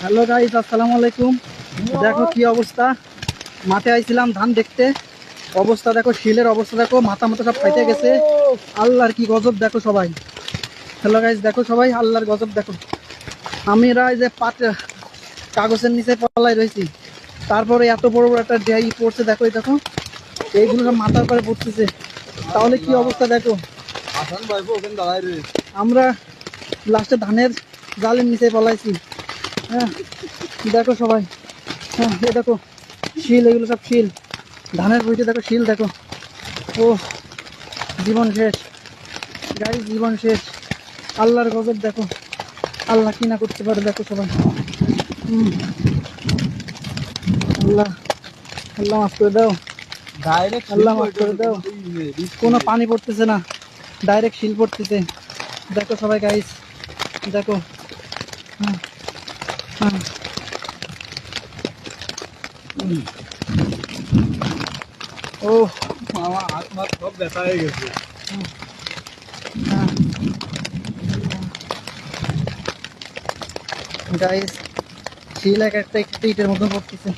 Hello guys আসসালামু আলাইকুম। দেখো কি অবস্থা। মাঠে আইছিলাম ধান দেখতে। অবস্থা দেখো শিলের অবস্থা দেখো মাথা মাথা সব ফাইটে গেছে। আল্লাহর কি গজব দেখো সবাই। হ্যালো গাইজ দেখো সবাই আল্লাহর গজব দেখো। আমি এরা এই যে পাট কাগজের নিচে পলাই রয়েছি। তারপরে এত বড় বড় একটা ডেয়াই পড়ছে দেখো এই দেখো। এইগুলো সব মাথার পরে পড়তেছে। তাহলে কি অবস্থা দেখো? আমরা লাস্টে ধানের জালের নিচে পলাইছি। হ্যাঁ দেখো সবাই। হ্যাঁ এ দেখো শিল এগুলো সব শিল। ধানের বইতে দেখো শিল দেখো। ও জীবন শেষ। গাড়ি জীবন শেষ। আল্লাহর গজব দেখো। আল্লাহ কি না করতে পারে দেখো সবাই। হুম। আল্লাহ আল্লাহ মাফ করে দাও। ডাইরেক্ট আল্লাহ মাফ করে দাও। কোনো পানি পড়তেছে না। ডাইরেক্ট শিল পড়তেছে। দেখো সবাই গাইস। দেখো। হ্যাঁ। ও আমার হাত মাত সব ব্যথা গেছে গাইস শিল এক একটা একটা ইটের মতো পড়তেছে।